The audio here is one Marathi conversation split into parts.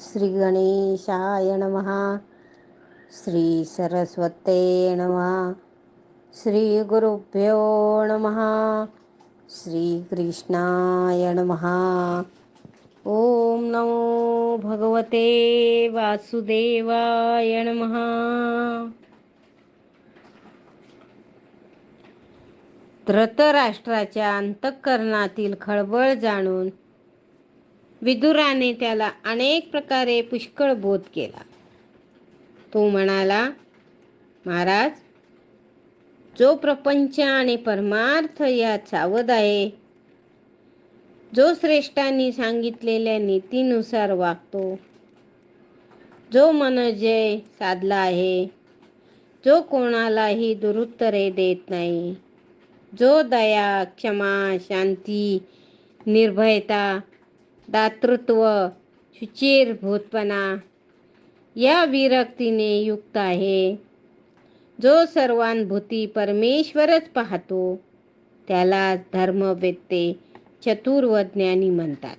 श्री गणेशाय नमः। श्री सरस्वते नमः। श्री गुरुभ्यो नमः। श्री कृष्णाय नमः। ओम नमो भगवते वासुदेवाय नमः। धृतराष्ट्राच्या अंतःकरणातील खळबळ जाणून विदुराने त्याला अनेक प्रकारे पुष्कळ बोध केला. तो म्हणाला महाराज जो प्रपंच आणि परमार्थ यात सावध आहे जो श्रेष्ठांनी सांगितलेल्या नीतीनुसार वागतो जो मनजय साधला आहे जो कोणालाही दुरुत्तरे देत नाही जो दया क्षमा शांती निर्भयता दातृत्व शुचिरभूतपणा या विरक्तीने युक्त आहे. जो सर्वांभूती परमेश्वरच पाहतो त्याला धर्मवेत्ते चतुर्वज्ञानी म्हणतात.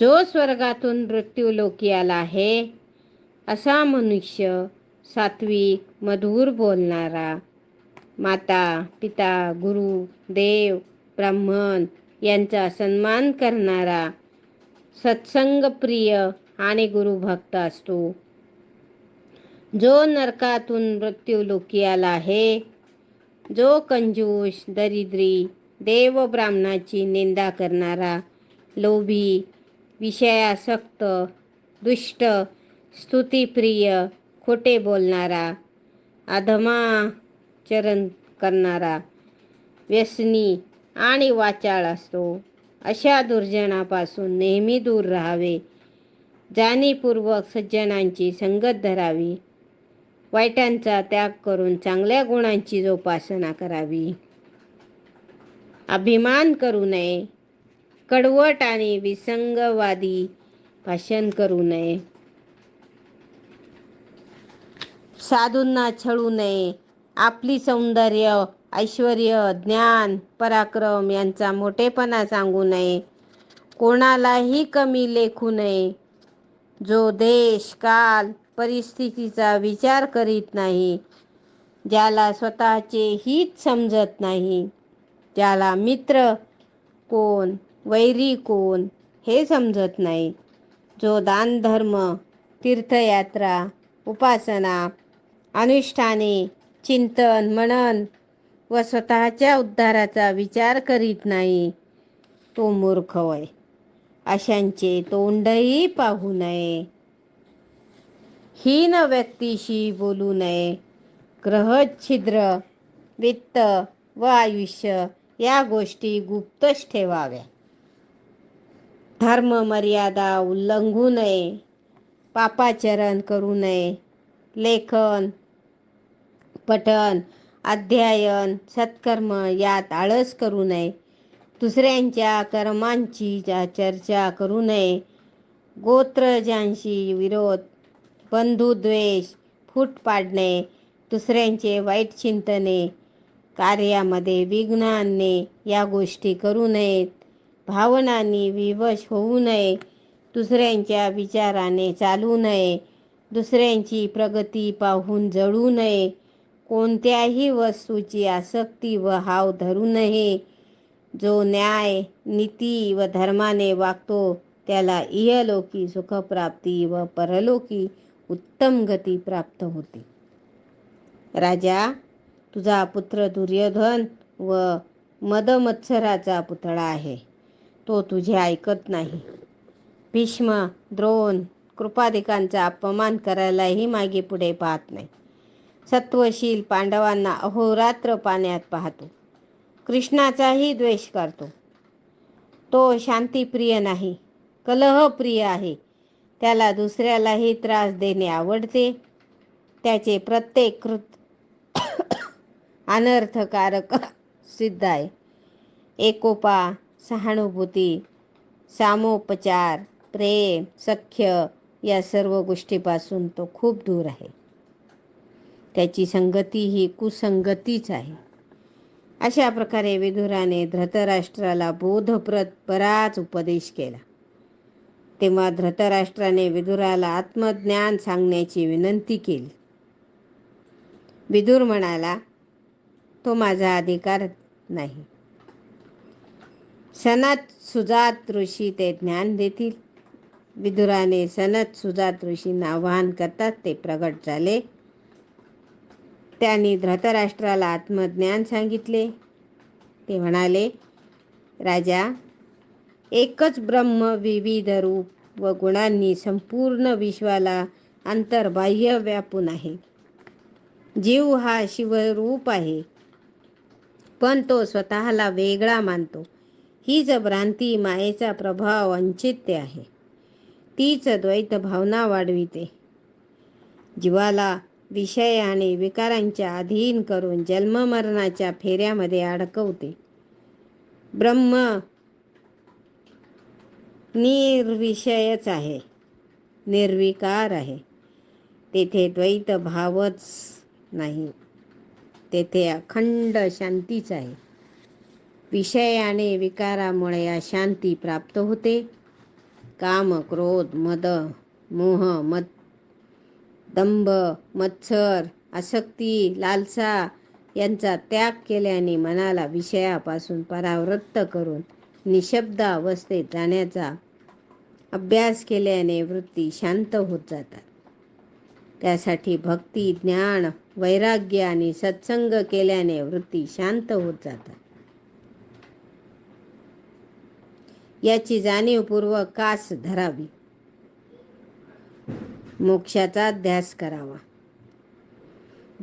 जो स्वर्गातून मृत्यूलोकी आला आहे असा मनुष्य सात्विक मधुर बोलणारा माता पिता गुरु देव ब्राह्मण यांचा सन्मान करणारा सत्संगप्रिय आणि गुरुभक्त असतो. जो नरकातून मृत्यू लोकी आला आहे जो कंजूष दरिद्री देव ब्राह्मणाची निंदा करणारा लोभी विषयासक्त दुष्ट स्तुतीप्रिय खोटे बोलणारा अधमाचरण करणारा व्यसनी आणि वाचाळ असतो. अशा दुर्जनापासून नेहमी दूर राहावे. जाणीवपूर्वक सज्जनांची संगत धरावी. वाईटांचा त्याग करून चांगल्या गुणांची जोपासना करावी. अभिमान करू नये. कडवट आणि विसंगवादी भाषण करू नये. साधूंना छळू नये. आपली सौंदर्य ऐश्वर ज्ञान पराक्रम यांचा मोठेपणा सांगू नये. कोणालाही कमी लेखू नये. जो देश काल परिस्थितीचा विचार करीत नाही ज्याला स्वतःचे हित समजत नाही ज्याला मित्र कोण वैरी कोण हे समजत नाही. जो दानधर्म तीर्थयात्रा उपासना अनुष्ठाने चिंतन मनन व स्वतःच्या उद्धाराचा विचार करीत नाही. तो मूर्ख वय अशांचे तोंडही पाहू नये. हीन व्यक्तीशी बोलू नये. ग्रहछिद्र वित्त व आयुष्य या गोष्टी गुप्तच ठेवाव्या. धर्म मर्यादा उल्लंघू नये. पापाचरण करू नये. लेखन पठन अध्ययन सत्कर्म यात आळस करू नये. दुसऱ्यांच्या कर्मांची चर्चा करू नये. गोत्रजांशी विरोध बंधुद्वेष फूट पाडणे दुसऱ्यांचे वाईट चिंतने कार्यामध्ये विघ्न आणणे या गोष्टी करू नयेत. भावनांनी विवश होऊ नये. दुसऱ्यांच्या विचाराने चालू नये. दुसऱ्यांची प्रगती पाहून जळू नये. कोणत्याही वस्तूची आसक्ती व हाव धरू नये. जो न्याय नीती व धर्माने वागतो त्याला इहलोकी सुखप्राप्ती व परलोकी उत्तम गती प्राप्त होते. राजा तुझा पुत्र दुर्योधन व मदमत्सराचा पुतळा आहे. तो तुझे ऐकत नाही. भीष्म द्रोण कृपाधिकांचा अपमान करायलाही मागे पुढे पाहत नाही. सत्वशील पांडवांना अहोरात्र पाण्यात पाहतो. कृष्णाचाही द्वेष करतो. तो शांतीप्रिय नाही. कलहप्रिय आहे. त्याला दुसऱ्यालाही त्रास देणे आवडते. त्याचे प्रत्येक कृत अनर्थकारक सिद्ध आहे. एकोपा सहानुभूती सामोपचार प्रेम सख्य या सर्व गोष्टीपासून तो खूप दूर आहे. त्याची संगती ही कुसंगतीच आहे. अशा प्रकारे विधुराने धृतराष्ट्राला बोधप्रत बराच उपदेश केला. तेव्हा धृतराष्ट्राने विदुराला आत्मज्ञान सांगण्याची विनंती केली. विदुर म्हणाला तो माझा अधिकार नाही. सनत सुजात ऋषी ते ज्ञान देतील. विदुराने सनत सुजात ऋषींना आवाहन करतात ते प्रगट झाले. त्यांनी धृतराष्ट्राला आत्मज्ञान सांगितले. ते म्हणाले राजा एकच ब्रह्म विविध रूप व गुणांनी संपूर्ण विश्वाला अंतर्बाह्य व्यापून आहे. जीव हा शिवरूप आहे पण तो स्वतःला वेगळा मानतो. हीच भ्रांती मायेचा प्रभाव अंचित्य आहे. तीच द्वैत भावना वाढविते. जीवाला विषय आणि विकारांच्या अधीन करून जन्ममरणाच्या फेऱ्यामध्ये अडकवते. ब्रह्म निर्विषयच आहे निर्विकार आहे. तेथे द्वैत भावच नाही तेथे अखंड शांतीच आहे. विषय आणि विकारामुळे अशांती प्राप्त होते. काम क्रोध मद मोह मत दंभ मत्सर आसक्ती लालसा यांचा त्याग केल्याने मनाला विषयापासून परावृत्त करून निशब्द अवस्थेत जाण्याचा अभ्यास केल्याने वृत्ती शांत होत जातात. त्यासाठी भक्ती ज्ञान वैराग्य आणि सत्संग केल्याने वृत्ती शांत होत जातात. याची जाणीवपूर्वक कास धरावी. मोक्षाचा ध्यास करावा.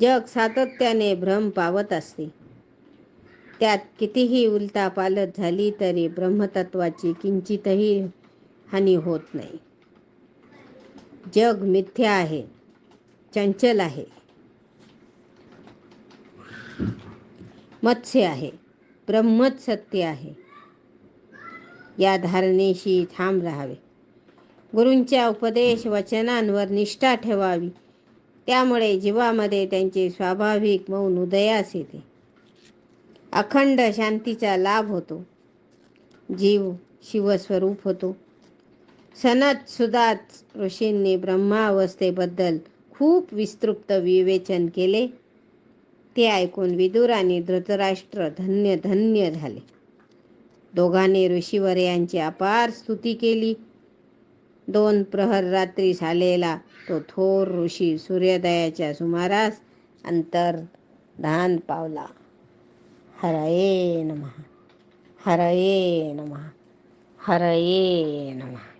जग सातत्याने भ्रम पावत असते. त्यात कितीही उलटा पालत झाली तरी ब्रह्मतत्वाची किंचितही हानी होत नाही. जग मिथ्या आहे चंचल आहे. मत्स्य आहे ब्रह्मच सत्य आहे. या धारणेशी ठाम राहावे. गुरूंच्या उपदेश वचनांवर निष्ठा ठेवावी. त्यामुळे जीवामध्ये त्यांचे स्वाभाविक मौन उदयास येते. अखंड शांतीचा लाभ होतो. जीव शिवस्वरूप होतो. सनत सुदात ऋषींनी ब्रह्मावस्थेबद्दल खूप विस्तृत विवेचन केले. ते ऐकून विदुर आणि धृतराष्ट्र धन्य धन्य झाले. दोघांनी ऋषीवर यांची अपार स्तुती केली. दोन प्रहर रात्री झालेला तो थोर ऋषी सूर्योदयाच्या सुमारास अंतर धान पावला. हरये नमः हरये नमः हरये नमः.